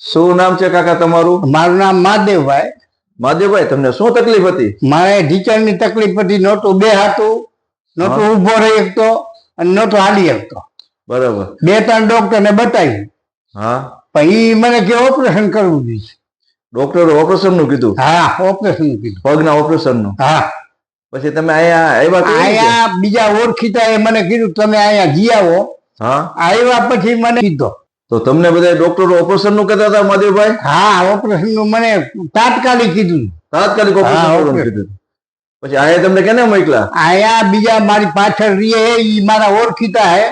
શું નામ છે કાકા તમારું? મારું નામ મહાદેવભાઈ. મહાદેવભાઈ તમને શું તકલીફ હતી? મારે ઢીચણની તકલીફ હતી નોટું બે હાથું નોટું ઊભો રહી શકતો અને નોટું હાલી શકતો. બરાબર. બે ત્રણ ડોક્ટરને બતાવ્યું. હા. પણ મને કે ઓપરેશન કરવું જોઈએ. ડોક્ટરે ઓપરેશનનું કીધું? હા ઓપરેશન કીધું. પગના ઓપરેશનનું હા. પછી તમે અહીંયા આવ્યા અહીંયા બીજા ઓળખીતા એ મને કીધું તમે અહીંયા જી આવો. હા. આવ્યા પછી મને કીધો તો તમને બધા ડોક્ટરો ઓપરેશનનું કહેતા હતા મહાદેવભાઈ? હા ઓપરેશનનું મને તાત્કાલિક કીધું. તાત્કાલિક ઓપરેશન કીધું. પછી આયા તમને કેને મોકલા આયા બીજા મારી પાછળ રીએ ઈ મારા ઓળખીતા હે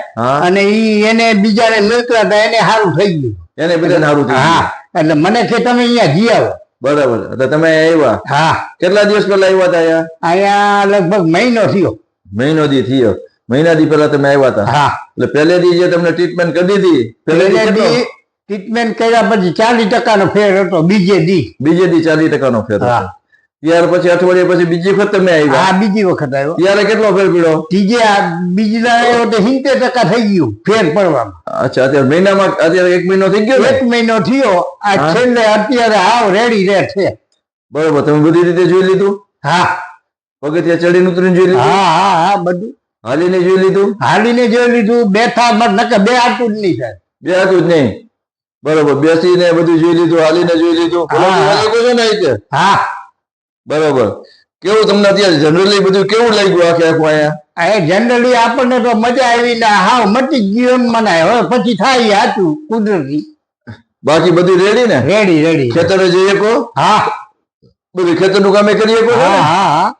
અને ઈ એને બીજાને મોકલા હતા એને સારું થઈ ગયું. એને બધા સારું થઈ હા. એટલે મને કે તમે અહીંયા જી આવો. બરાબર તો તમે આવ્યા હા. કેટલા દિવસ પહેલા આવ્યા હતા અહીંયા લગભગ મહિનો થયો. મહિનો દી થયો. મહિના દી પહેલા તમે આવ્યા હતા. હા. એટલે પહેલે દી જે તમને ટ્રીટમેન્ટ કરી દીધી પહેલે દી ટ્રીટમેન્ટ કર્યા પછી ચાલીસ ટકાનો ફેર હતો બીજે દી. બીજે દી ચાલીસ ટકાનો ફેર હતો. ત્યાર પછી અઠવાડિયા પછી બીજી વખત તમે આવ્યા. હા બીજી વખત આવ્યો. ત્યારે કેટલો ફેર પડ્યો? ત્રીજે બીજી ના આવ્યો તો સિત્તેર ટકા થઈ ગયું ફેર પડવામાં. અચ્છા અત્યારે મહિનામાં અત્યારે એક મહિનો થઈ ગયો એક મહિનો થયો. આ. છેલ્લે અત્યારે હાવ રેડી રે છે. બરોબર તમે બધી રીતે જોઈ લીધું? હા. પગથિયા ચડીને ઉતરીને જોઈ લીધું? હા હા હા બધું. હાલીને જોઈ લીધું? હાલીને જોઈ લીધું. બેઠા નકર બે હાથું જ નહીં થાય. બે હતું જ નહીં? બરોબર બેસીને બધું જોઈ લીધું હાલીને જોઈ લીધું. છે ને રીતે હા. બરોબર. કેવું તમને અત્યારે જનરલી બધું કેવું લાગ્યું આખે આખું અહીંયા? એ જનરલી આપણને તો મજા આવી ને હાવ મટી ગયું એમ મનાય. હવે પછી થાય સાચું કુદરતી. બાકી બધું રેડી ને? રેડી રેડી ખેતરે જઈએ કો હા. બધું ખેતરનું કામે કરીએ કો હા હા.